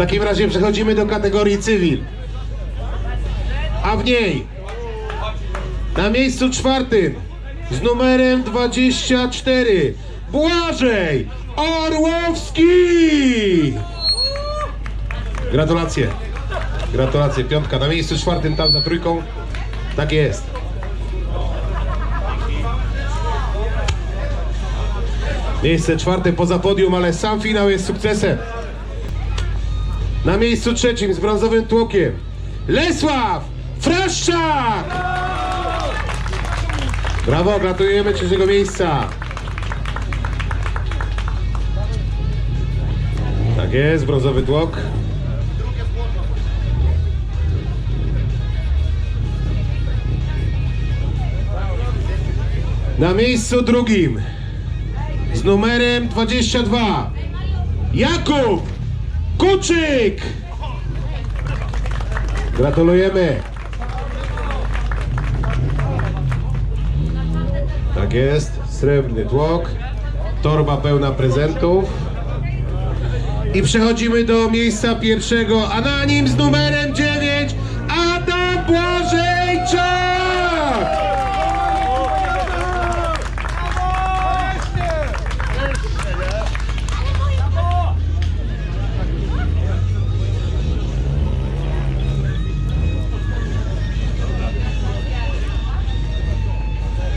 takim razie przechodzimy do kategorii cywil. A w niej na miejscu czwartym z numerem 24 Błażej Orłowski! Gratulacje. Gratulacje. Piątka na miejscu czwartym tam za trójką. Tak jest. Miejsce czwarte poza podium, ale sam finał jest sukcesem. Na miejscu trzecim z brązowym tłokiem Lesław Fraszczak! Brawo, gratulujemy trzeciego miejsca. Tak jest, brązowy tłok. Na miejscu drugim z numerem 22 Jakub Kuczyk! Gratulujemy! Tak jest, srebrny tłok, torba pełna prezentów. I przechodzimy do miejsca pierwszego, a na nim z numerem 9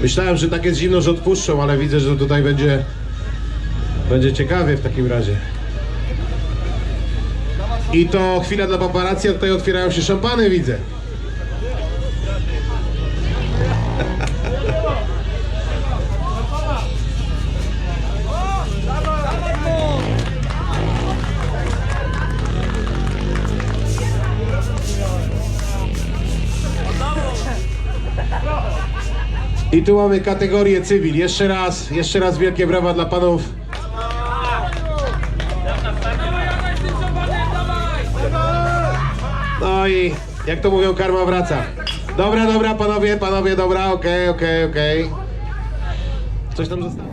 Myślałem, że tak jest zimno, że odpuszczą, ale widzę, że tutaj będzie, będzie ciekawie w takim razie. I to chwila dla paparazzi, a tutaj otwierają się szampany, widzę. I tu mamy kategorię cywil. Jeszcze raz, jeszcze raz wielkie brawa dla panów. No i jak to mówią, karma wraca. Dobra, dobra, panowie, panowie, dobra, okej, okej, okej. Coś tam zostało?